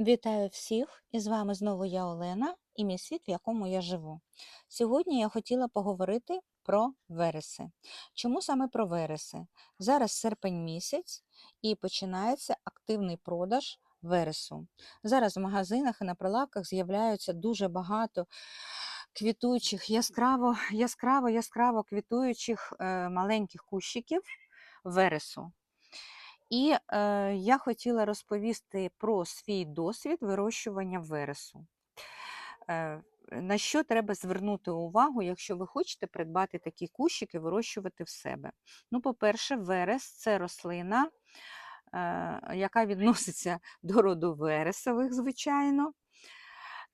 Вітаю всіх! І з вами знову я Олена і мій світ, в якому я живу. Сьогодні я хотіла поговорити про вереси. Чому саме про вереси? Зараз серпень місяць і починається активний продаж вересу. Зараз в магазинах і на прилавках з'являються дуже багато квітуючих, яскраво, яскраво, яскраво квітуючих е, маленьких кущиків вересу. І е, я хотіла розповісти про свій досвід вирощування вересу. Е, на що треба звернути увагу, якщо ви хочете придбати такі кущики, вирощувати в себе? Ну, по-перше, верес це рослина, е, яка відноситься до роду вересових, звичайно.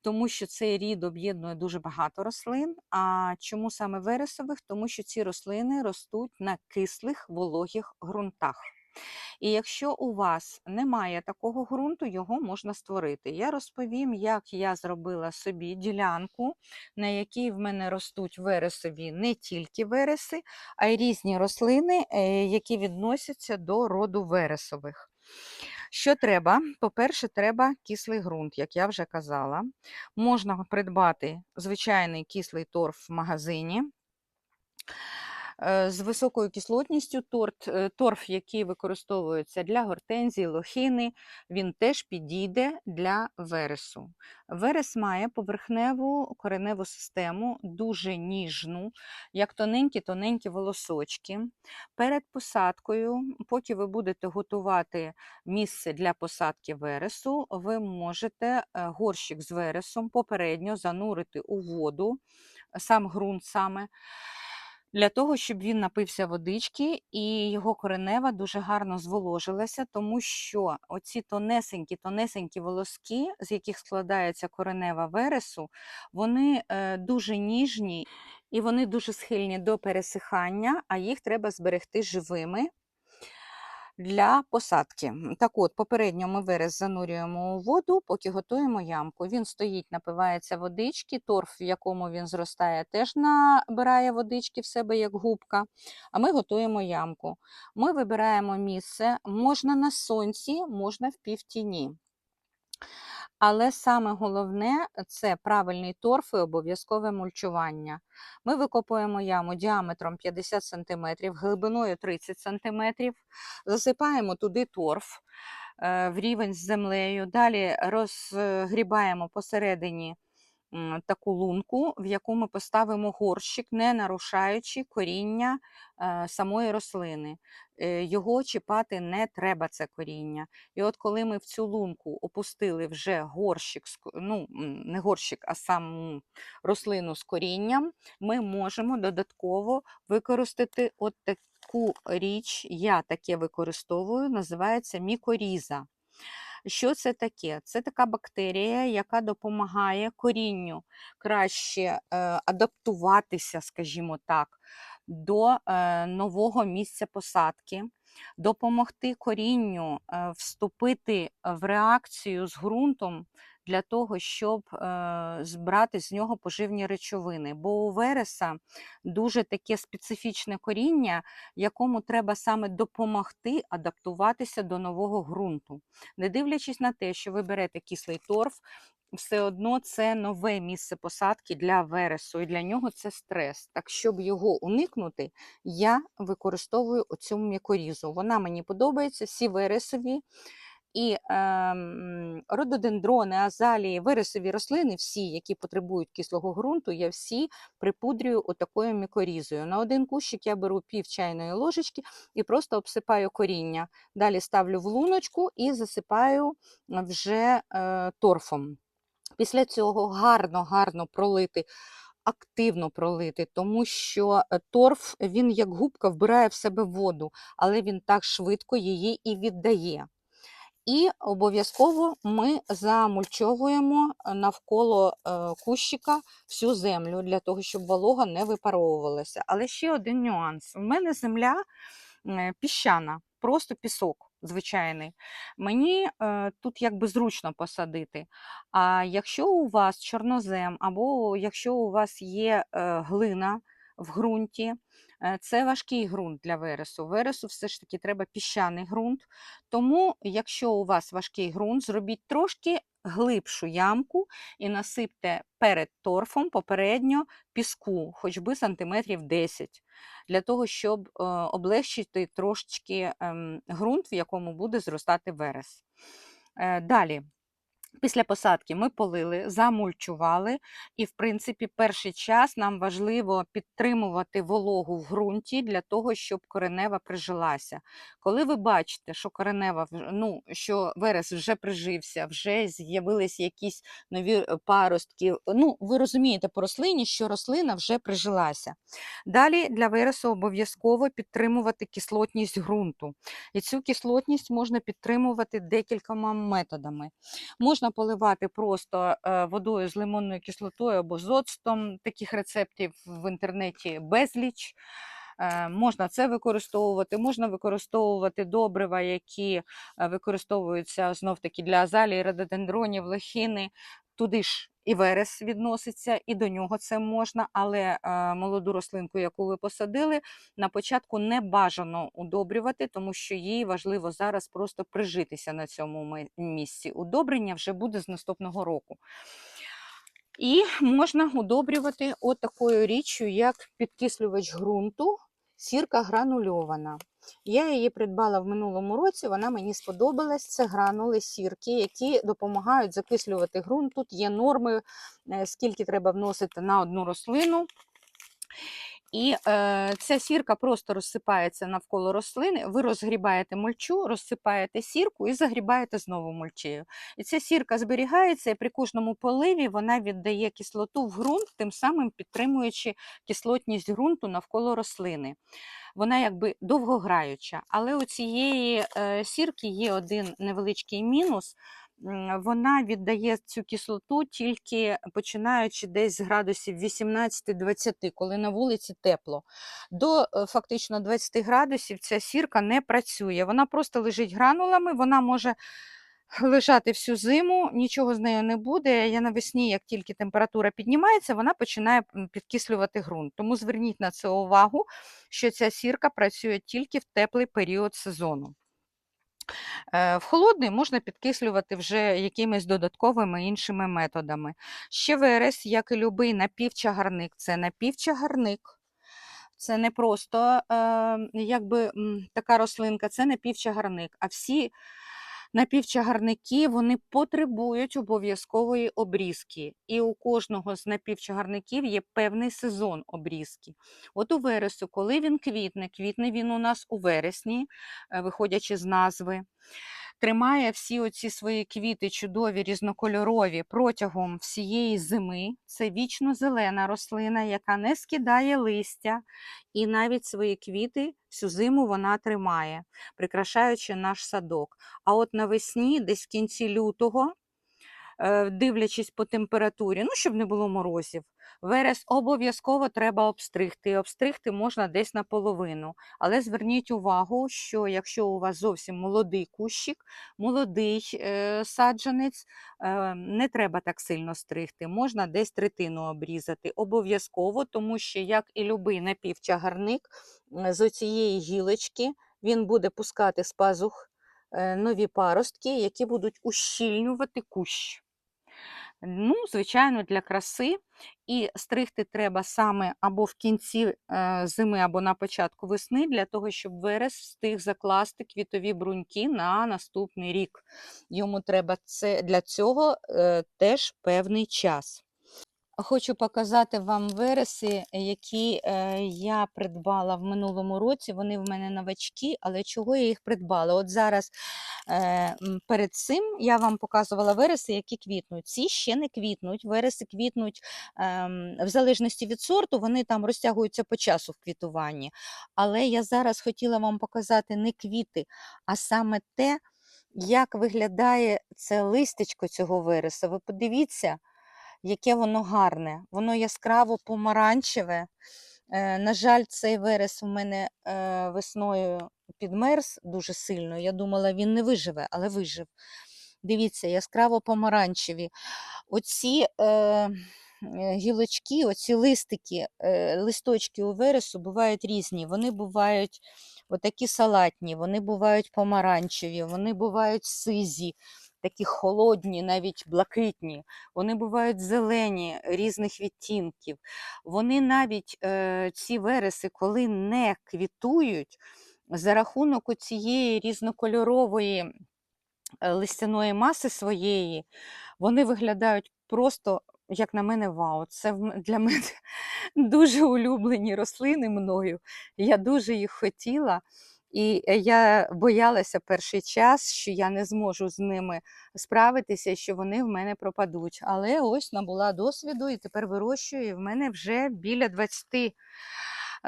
Тому що цей рід об'єднує дуже багато рослин. А чому саме вересових? Тому що ці рослини ростуть на кислих вологих ґрунтах. І якщо у вас немає такого ґрунту, його можна створити. Я розповім, як я зробила собі ділянку, на якій в мене ростуть вересові не тільки вереси, а й різні рослини, е, які відносяться до роду вересових. Що треба? По-перше, треба кислий ґрунт, як я вже казала. Можна придбати звичайний кислий торф в магазині. Е, з високою кислотністю торт, е, торф, який використовується для гортензії, лохини, він теж підійде для вересу. Верес має поверхневу кореневу систему, дуже ніжну, як тоненькі-тоненькі волосочки. Перед посадкою, поки ви будете готувати місце для посадки вересу, ви можете е, горщик з вересом попередньо занурити у воду, сам ґрунт саме для того, щоб він напився водички і його коренева дуже гарно зволожилася, тому що оці тонесенькі, тонесенькі волоски, з яких складається коренева вересу, вони е, дуже ніжні і вони дуже схильні до пересихання, а їх треба зберегти живими для посадки. Так от, попередньо ми верес занурюємо у воду, поки готуємо ямку. Він стоїть, напивається водички, торф, в якому він зростає, теж набирає водички в себе як губка. А ми готуємо ямку. Ми вибираємо місце, можна на сонці, можна в півтіні. Але саме головне це правильний торф і обов'язкове мульчування. Ми викопуємо яму діаметром 50 см, глибиною 30 см, засипаємо туди торф е, в рівень з землею, далі розгрібаємо посередині таку лунку, в яку ми поставимо горщик, не нарушаючи коріння е, самої рослини. Е, його чіпати не треба, це коріння. І от коли ми в цю лунку опустили вже горщик, ну не горщик, а саму рослину з корінням, ми можемо додатково використати от таку річ, я таке використовую, називається мікоріза. Що це таке? Це така бактерія, яка допомагає корінню краще е, адаптуватися, скажімо так, до е, нового місця посадки, допомогти корінню е, вступити в реакцію з ґрунтом для того, щоб е, збрати з нього поживні речовини. Бо у вереса дуже таке специфічне коріння, якому треба саме допомогти адаптуватися до нового ґрунту. Не дивлячись на те, що ви берете кислий торф, все одно це нове місце посадки для вересу, і для нього це стрес. Так, щоб його уникнути, я використовую оцю м'якорізу. Вона мені подобається, всі вересові. І е, рододендрони, азалії, вирисові рослини, всі, які потребують кислого ґрунту, я всі припудрюю отакою мікорізою. На один кущик я беру пів чайної ложечки і просто обсипаю коріння. Далі ставлю в луночку і засипаю вже е, торфом. Після цього гарно-гарно пролити. Активно пролити, тому що е, торф він як губка вбирає в себе воду, але він так швидко її і віддає. І обов'язково ми замульчовуємо е, навколо е, кущика всю землю, для того, щоб волога не випаровувалася. Але ще один нюанс: у мене земля е, піщана, просто пісок звичайний. Мені тут якби зручно посадити. А якщо у вас чорнозем, або якщо у вас є глина в ґрунті, Е, це важкий ґрунт для вересу. Вересу все ж таки треба піщаний ґрунт. Тому, якщо у вас важкий ґрунт, зробіть трошки глибшу ямку і насипте перед торфом попередньо піску, хоч би сантиметрів 10, для того, щоб е, облегчити трошечки ем, ґрунт, в якому буде зростати верес. Е, Далі. Після посадки ми полили, замульчували, і, в принципі, перший час нам важливо підтримувати вологу в ґрунті для того, щоб коренева прижилася. Коли ви бачите, що коренева ну, що верес вже прижився, вже з'явились якісь нові е, паростки. Ну, ви розумієте по рослині, що рослина вже прижилася. Далі для вересу обов'язково підтримувати кислотність ґрунту. І цю кислотність можна підтримувати декількома методами. Можна поливати просто е, водою з лимонною кислотою або з оцтом. Таких рецептів в інтернеті безліч. Е, Можна це використовувати, можна використовувати добрива, які е, використовуються знов-таки для азалії, рододендронів, лохини. Туди ж і верес відноситься, і до нього це можна, але е, молоду рослинку, яку ви посадили, на початку не бажано удобрювати, тому що їй важливо зараз просто прижитися на цьому місці. Удобрення вже буде з наступного року. І можна удобрювати от річчю, як підкислювач ґрунту, сірка гранульована. Я її придбала в минулому році, вона мені сподобалась. Це гранули сірки, які допомагають закислювати ґрунт. Тут є норми, е, скільки треба вносити на одну рослину. І е, ця сірка просто розсипається навколо рослини. Ви розгрібаєте мульчу, розсипаєте сірку і загрібаєте знову мульчею. І ця сірка зберігається, і при кожному поливі вона віддає кислоту в ґрунт, тим самим підтримуючи кислотність ґрунту навколо рослини. Вона якби довгограюча. Але у цієї е, сірки є один невеличкий мінус. Вона віддає цю кислоту тільки починаючи десь з градусів 18-20, коли на вулиці тепло. До е, фактично 20 градусів ця сірка не працює. Вона просто лежить гранулами, вона може лежати всю зиму, нічого з нею не буде. Я навесні, як тільки температура піднімається, вона починає підкислювати ґрунт. Тому зверніть на це увагу, що ця сірка працює тільки в теплий період сезону. Е, В холодний можна підкислювати вже якимись додатковими іншими методами. Ще верес, як і любий напівчагарник, це напівчагарник. Це не просто е, якби, така рослинка, це напівчагарник. А всі напівчагарники вони потребують обов'язкової обрізки. І у кожного з напівчагарників є певний сезон обрізки. От у вересу, коли він квітне, квітне він у нас у вересні, е, виходячи з назви. Тримає всі оці свої квіти чудові, різнокольорові протягом всієї зими. Це вічно зелена рослина, яка не скидає листя, і навіть свої квіти всю зиму вона тримає, прикрашаючи наш садок. А от навесні, десь в кінці лютого, дивлячись по температурі, ну, щоб не було морозів, верес обов'язково треба обстригти. Обстригти можна десь наполовину. Але зверніть увагу, що якщо у вас зовсім молодий кущик, молодий е, саджанець, е, не треба так сильно стригти, можна десь третину обрізати. Обов'язково, тому що, як і любий напівчагарник, е, з оцієї гілочки він буде пускати з пазух е, нові паростки, які будуть ущільнювати кущ. Ну, звичайно, для краси. І стригти треба саме або в кінці е, зими, або на початку весни, для того, щоб верес встиг закласти квітові бруньки на наступний рік. Йому треба це, для цього е, теж певний час. Хочу показати вам вереси, які е, я придбала в минулому році. Вони в мене новачки, але чого я їх придбала? От зараз е, перед цим я вам показувала вереси, які квітнуть. Ці ще не квітнуть. Вереси квітнуть ем, в залежності від сорту, вони там розтягуються по часу в квітуванні. Але я зараз хотіла вам показати не квіти, а саме те, як виглядає це листечко цього вереса. Ви подивіться яке воно гарне. Воно яскраво помаранчеве. Е, на жаль, цей верес у мене е, весною підмерз дуже сильно. Я думала, він не виживе, але вижив. Дивіться, яскраво помаранчеві. Оці е, гілочки, оці листики, е, листочки у вересу бувають різні. Вони бувають отакі салатні, вони бувають помаранчеві, вони бувають сизі. Такі холодні, навіть блакитні, вони бувають зелені різних відтінків. Вони навіть е, ці вереси, коли не квітують, за рахунок цієї різнокольорової е, листяної маси своєї, вони виглядають просто, як на мене, вау. Це для мене дуже улюблені рослини мною. Я дуже їх хотіла. І е, я боялася перший час, що я не зможу з ними справитися, що вони в мене пропадуть. Але ось набула досвіду і тепер вирощую. І в мене вже біля 20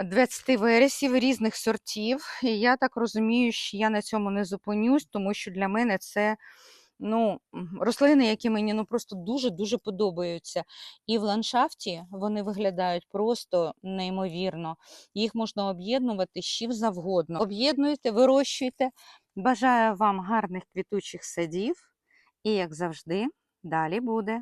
20 вересів різних сортів. І я так розумію, що я на цьому не зупинюсь, тому що для мене це ну, рослини, які мені ну, просто дуже-дуже подобаються. І в ландшафті вони виглядають просто неймовірно. Їх можна об'єднувати з завгодно. Об'єднуйте, вирощуйте. Бажаю вам гарних квітучих садів. І, як завжди, далі буде.